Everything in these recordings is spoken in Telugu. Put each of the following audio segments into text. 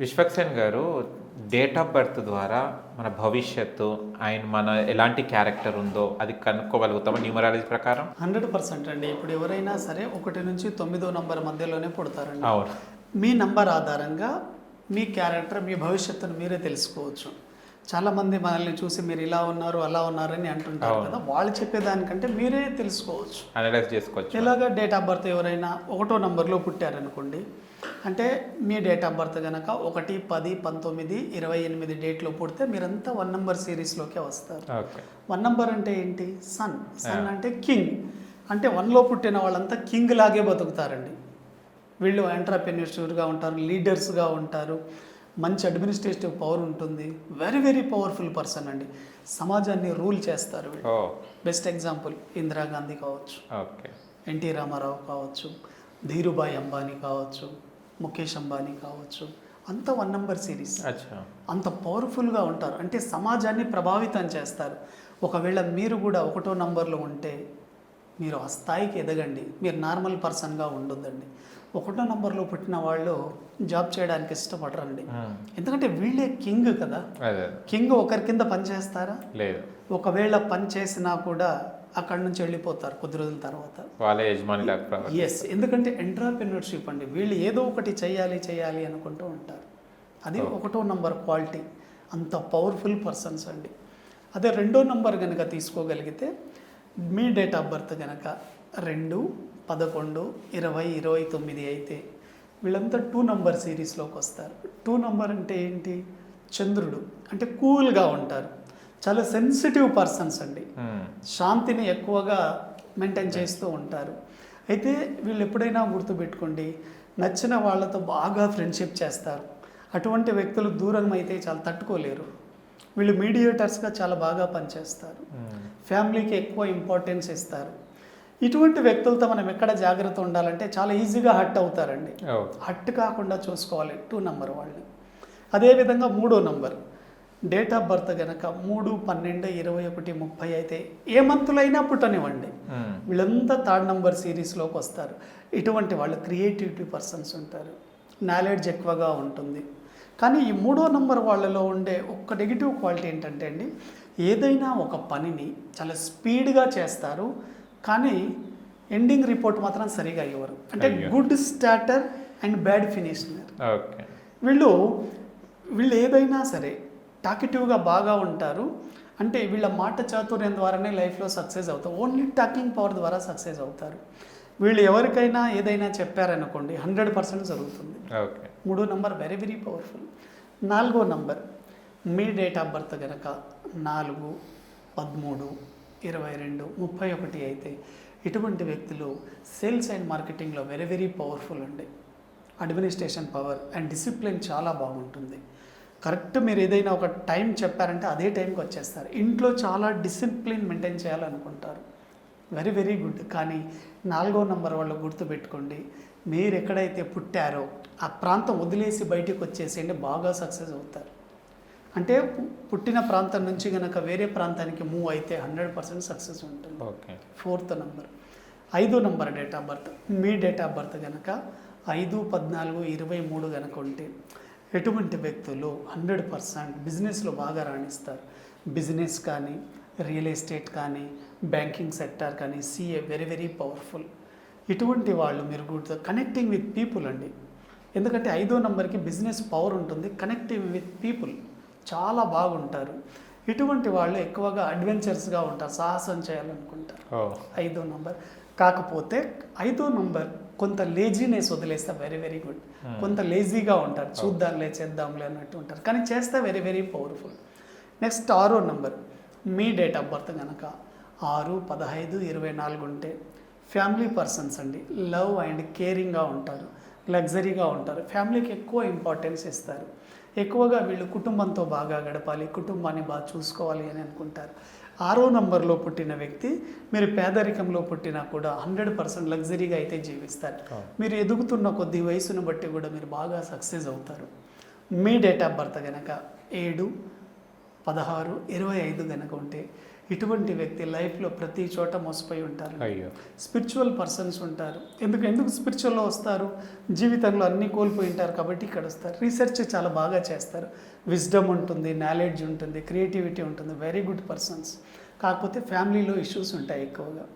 విశ్వక్సేన్ గారు డేట్ ఆఫ్ బర్త్ ద్వారా మన భవిష్యత్తు ఆయన మన ఎలాంటి క్యారెక్టర్ ఉందో అది కనుక్కోగలుగుతామా? న్యూమరాలజీ ప్రకారం? హండ్రెడ్ పర్సెంట్ అండి. ఇప్పుడు ఎవరైనా సరే ఒకటి నుంచి తొమ్మిదో నంబర్ మధ్యలోనే పుడతారండి. అవును. మీ నంబర్ ఆధారంగా మీ క్యారెక్టర్ మీ భవిష్యత్తును మీరే తెలుసుకోవచ్చు. చాలామంది మనల్ని చూసి మీరు ఇలా ఉన్నారు అలా ఉన్నారు అని అంటుంటారు కదా. వాళ్ళు చెప్పేదానికంటే మీరే తెలుసుకోవచ్చు. అనలైజ్ చేసుకోవచ్చు. ఇలాగ డేట్ ఆఫ్ బర్త్ ఎవరైనా ఒకటో నంబర్లో పుట్టారనుకోండి అంటే మీ డేట్ ఆఫ్ బర్త్ కనుక ఒకటి పది పంతొమ్మిది ఇరవై ఎనిమిది డేట్లో పుడితే మీరంతా వన్ నంబర్ సిరీస్లోకే వస్తారు. వన్ నంబర్ అంటే ఏంటి? సన్ సన్ అంటే కింగ్ అంటే వన్లో పుట్టిన వాళ్ళంతా కింగ్ లాగే బతుకుతారండి. వీళ్ళు ఎంటర్ప్రెన్యూర్స్గా ఉంటారు లీడర్స్గా ఉంటారు. మంచి అడ్మినిస్ట్రేటివ్ పవర్ ఉంటుంది. వెరీ వెరీ పవర్ఫుల్ పర్సన్ అండి. సమాజాన్ని రూల్ చేస్తారు బెస్ట్ ఎగ్జాంపుల్ ఇందిరాగాంధీ కావచ్చు. ఎన్టీ రామారావు కావచ్చు. ధీరుభాయ్ అంబానీ కావచ్చు. ముఖేష్ అంబానీ కావచ్చు. అంత వన్ నంబర్ సిరీస్ అంత పవర్ఫుల్గా ఉంటారు. అంటే సమాజాన్ని ప్రభావితం చేస్తారు. ఒకవేళ మీరు కూడా ఒకటో నంబర్లో ఉంటే మీరు ఆ స్థాయికి ఎదగండి. మీరు నార్మల్ పర్సన్గా ఉండొద్దండి. ఒకటో నంబర్లో పుట్టిన వాళ్ళు జాబ్ చేయడానికి ఇష్టపడరండి. ఎందుకంటే వీళ్ళే కింగ్ కదా. కింగ్ ఒకరి కింద పనిచేస్తారా లేదు. ఒకవేళ పని చేసినా కూడా అక్కడి నుంచి వెళ్ళిపోతారు కొద్ది రోజుల తర్వాత. ఎస్ ఎందుకంటే ఎంటర్ప్రెన్యూర్షిప్ అండి. వీళ్ళు ఏదో ఒకటి చేయాలి చేయాలి అనుకుంటూ ఉంటారు. అది ఒకటో నంబర్ క్వాలిటీ. అంత పవర్ఫుల్ పర్సన్స్ అండి. అదే రెండో నంబర్ కనుక తీసుకోగలిగితే మీ డేట్ ఆఫ్ బర్త్ కనుక రెండు పదకొండు ఇరవై ఇరవై తొమ్మిది అయితే వీళ్ళంతా టూ నంబర్ సిరీస్లోకి వస్తారు. టూ నంబర్ అంటే ఏంటి? చంద్రుడు. అంటే కూల్గా ఉంటారు. చాలా సెన్సిటివ్ పర్సన్స్ అండి. శాంతిని ఎక్కువగా మెయింటైన్ చేస్తూ ఉంటారు. అయితే వీళ్ళు ఎప్పుడైనా గుర్తుపెట్టుకోండి నచ్చిన వాళ్ళతో బాగా ఫ్రెండ్షిప్ చేస్తారు. అటువంటి వ్యక్తులు దూరం అయితే చాలా తట్టుకోలేరు. వీళ్ళు మీడియేటర్స్గా చాలా బాగా పనిచేస్తారు. ఫ్యామిలీకి ఎక్కువ ఇంపార్టెన్స్ ఇస్తారు. ఇటువంటి వ్యక్తులతో మనం ఎక్కడ జాగ్రత్త ఉండాలంటే చాలా ఈజీగా హట్ అవుతారండి. హట్ కాకుండా చూసుకోవాలి. టూ నంబర్ వాళ్ళని అదేవిధంగా మూడో నంబర్. డేట్ ఆఫ్ బర్త్ కనుక మూడు పన్నెండు ఇరవై ఒకటి ముప్పై అయితే ఏ మంతులైనా పుట్టనివ్వండి. వీళ్ళంతా థర్డ్ నంబర్ సిరీస్లోకి వస్తారు. ఇటువంటి వాళ్ళు క్రియేటివిటీ పర్సన్స్ ఉంటారు. నాలెడ్జ్ ఎక్కువగా ఉంటుంది. కానీ ఈ మూడో నంబర్ వాళ్ళలో ఉండే ఒక్క నెగిటివ్ క్వాలిటీ ఏంటంటే అండి ఏదైనా ఒక పనిని చాలా స్పీడ్గా చేస్తారు. కానీ ఎండింగ్ రిపోర్ట్ మాత్రం సరిగా ఇవ్వరు. అంటే. Good starter and bad finisher okay. వీళ్ళు వీళ్ళు ఏదైనా సరే టాకిటివ్గా బాగా ఉంటారు. అంటే వీళ్ళ మాట చాతుర్యం ద్వారానే లైఫ్లో సక్సెస్ అవుతారు. ఓన్లీ టాకింగ్ పవర్ ద్వారా సక్సెస్ అవుతారు. వీళ్ళు ఎవరికైనా ఏదైనా చెప్పారనుకోండి హండ్రెడ్ పర్సెంట్ జరుగుతుంది. ఓకే. మూడో నంబర్ వెరీ వెరీ పవర్ఫుల్. నాలుగో నంబర్ మీ డేట్ ఆఫ్ బర్త్ కనుక నాలుగు పదమూడు ఇరవై రెండు ముప్పై ఒకటి అయితే ఇటువంటి వ్యక్తులు సేల్స్ అండ్ మార్కెటింగ్లో వెరీ వెరీ పవర్ఫుల్ అండి. అడ్మినిస్ట్రేషన్ పవర్ అండ్ డిసిప్లిన్ చాలా బాగుంటుంది. కరెక్ట్ మీరు ఏదైనా ఒక టైం చెప్పారంటే అదే టైంకి వచ్చేస్తారు. ఇంట్లో చాలా డిసిప్లిన్ మెయింటైన్ చేయాలనుకుంటారు. వెరీ వెరీ గుడ్ కానీ నాలుగో నంబర్ వాళ్ళు గుర్తుపెట్టుకోండి. మీరు ఎక్కడైతే పుట్టారో ఆ ప్రాంతం వదిలేసి బయటకు వచ్చేసేయండి బాగా సక్సెస్ అవుతారు. అంటే పుట్టిన ప్రాంతం నుంచి కనుక వేరే ప్రాంతానికి మూవ్ అయితే హండ్రెడ్ పర్సెంట్ సక్సెస్ ఉంటుంది. ఓకే. ఫోర్త్ నంబర్ ఐదో నంబర్ డేట్ ఆఫ్ బర్త్ మీ డేట్ ఆఫ్ బర్త్ కనుక ఐదు పద్నాలుగు ఇరవై మూడు కనుక ఉంటే ఎటువంటి వ్యక్తులు హండ్రెడ్ పర్సెంట్ బిజినెస్లో బాగా రాణిస్తారు? బిజినెస్ కానీ రియల్ ఎస్టేట్ కానీ బ్యాంకింగ్ సెక్టార్ కానీ సిఏ వెరీ వెరీ పవర్ఫుల్ ఇటువంటి వాళ్ళు మీరు గుర్తు కనెక్టింగ్ విత్ పీపుల్ అండి. ఎందుకంటే ఐదో నంబర్కి బిజినెస్ పవర్ ఉంటుంది. కనెక్టింగ్ విత్ పీపుల్ చాలా బాగుంటారు. ఇటువంటి వాళ్ళు ఎక్కువగా అడ్వెంచర్స్గా ఉంటారు సాహసం చేయాలనుకుంటారు. ఐదో నంబర్. కాకపోతే ఐదో నంబర్ కొంత లేజీనెస్ వదిలేస్తే వెరీ వెరీ గుడ్ కొంత లేజీగా ఉంటారు. చూద్దాంలే చేద్దాంలే అన్నట్టు ఉంటారు. కానీ చేస్తే వెరీ వెరీ పవర్ఫుల్ నెక్స్ట్ ఆరో నంబర్. మీ డేట్ ఆఫ్ బర్త్ కనుక ఆరు పదహైదు ఇరవై నాలుగు ఉంటే ఫ్యామిలీ పర్సన్స్ అండి లవ్ అండ్ కేరింగ్గా ఉంటారు. లగ్జరీగా ఉంటారు. ఫ్యామిలీకి ఎక్కువ ఇంపార్టెన్స్ ఇస్తారు. ఎక్కువగా వీళ్ళు కుటుంబంతో బాగా గడపాలి కుటుంబాన్ని బాగా చూసుకోవాలి అని అనుకుంటారు. ఆరో నంబర్లో పుట్టిన వ్యక్తి మీరు పేదరికంలో పుట్టినా కూడా హండ్రెడ్ పర్సెంట్ లగ్జరీగా అయితే జీవిస్తారు. మీరు ఎదుగుతున్న కొద్ది వయసును బట్టి కూడా మీరు బాగా సక్సెస్ అవుతారు. మీ డేట్ ఆఫ్ బర్త్ కనుక ఏడు పదహారు ఇరవై ఐదు కనుక ఉంటే ఇటువంటి వ్యక్తి లైఫ్లో ప్రతి చోట మోసపోయి ఉంటారు. అయ్యో. స్పిరిచువల్ పర్సన్స్ ఉంటారు. ఎందుకు ఎందుకు స్పిరిచువల్లో వస్తారు? జీవితంలో అన్నీ కోల్పోయి ఉంటారు కాబట్టి ఇక్కడ వస్తారు. రీసెర్చ్ చాలా బాగా చేస్తారు. విజ్డమ్ ఉంటుంది నాలెడ్జ్ ఉంటుంది క్రియేటివిటీ ఉంటుంది వెరీ గుడ్ పర్సన్స్ కాకపోతే ఫ్యామిలీలో ఇష్యూస్ ఉంటాయి ఎక్కువగా.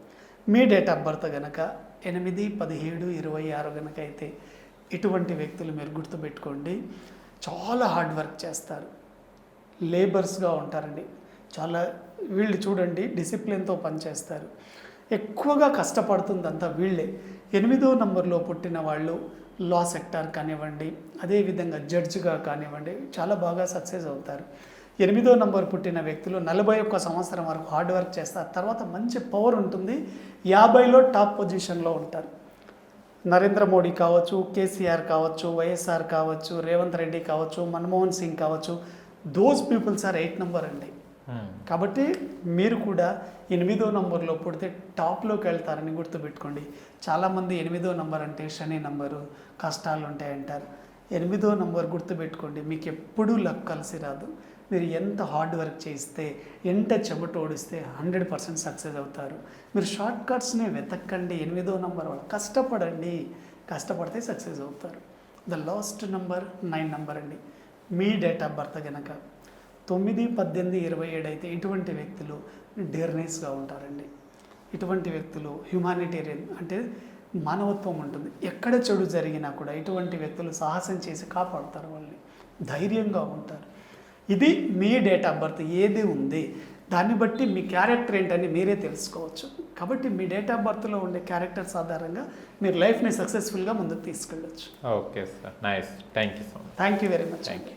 మీ డేట్ ఆఫ్ బర్త్ గనక ఎనిమిది పదిహేడు ఇరవై ఆరు గనక అయితే ఇటువంటి వ్యక్తులు మీరు గుర్తుపెట్టుకోండి. చాలా హార్డ్ వర్క్ చేస్తారు. లేబర్స్గా ఉంటారండి. చాలా వీళ్ళు చూడండి డిసిప్లిన్తో పనిచేస్తారు. ఎక్కువగా కష్టపడుతుందంతా వీళ్ళే. ఎనిమిదో నంబర్లో పుట్టిన వాళ్ళు లా సెక్టార్ కానివ్వండి అదేవిధంగా జడ్జిగా కానివ్వండి చాలా బాగా సక్సెస్ అవుతారు. ఎనిమిదో నంబర్ పుట్టిన వ్యక్తులు నలభై ఒక్క సంవత్సరం వరకు హార్డ్ వర్క్ చేస్తారు. తర్వాత మంచి పవర్ ఉంటుంది యాభైలో టాప్ పొజిషన్లో ఉంటారు. నరేంద్ర మోడీ కావచ్చు కేసీఆర్ కావచ్చు వైఎస్ఆర్ కావచ్చు రేవంత్ రెడ్డి కావచ్చు మన్మోహన్ సింగ్ కావచ్చు those peoples are eight number అండి. Hmm. కాబట్టి మీరు కూడా ఎనిమిదో నంబర్లో పుడితే టాప్లోకి వెళ్తారని గుర్తుపెట్టుకోండి. చాలామంది ఎనిమిదో నంబర్ అంటే శని నంబరు కష్టాలు ఉంటాయంటారు. ఎనిమిదో నంబర్ గుర్తుపెట్టుకోండి. మీకు ఎప్పుడూ లక్ కలిసి రాదు. మీరు ఎంత హార్డ్ వర్క్ చేస్తే ఎంత చెమట ఓడిస్తే హండ్రెడ్ పర్సెంట్ సక్సెస్ అవుతారు. మీరు షార్ట్ కట్స్ని వెతక్కండి ఎనిమిదో నంబర్ వాళ్ళు కష్టపడండి. కష్టపడితే సక్సెస్ అవుతారు. The last number nine number అండి. మీ డేట్ ఆఫ్ బర్త్ కనుక తొమ్మిది పద్దెనిమిది ఇరవై ఏడు అయితే ఇటువంటి వ్యక్తులు డేర్నెస్గా ఉంటారండి. ఇటువంటి వ్యక్తులు హ్యుమానిటేరియన్ అంటే మానవత్వం ఉంటుంది. ఎక్కడ చెడు జరిగినా కూడా ఇటువంటి వ్యక్తులు సాహసం చేసి కాపాడుతారు వాళ్ళని. ధైర్యంగా ఉంటారు. ఇది మీ డేట్ ఆఫ్ బర్త్ ఏది ఉంది? దాన్ని బట్టి మీ క్యారెక్టర్ ఏంటని మీరే తెలుసుకోవచ్చు. కాబట్టి మీ డేట్ ఆఫ్ బర్త్లో ఉండే క్యారెక్టర్స్ ఆధారంగా మీరు లైఫ్ని సక్సెస్ఫుల్గా ముందుకు తీసుకెళ్ళచ్చు. Okay sir. Nice thank you so much thank you very much thank you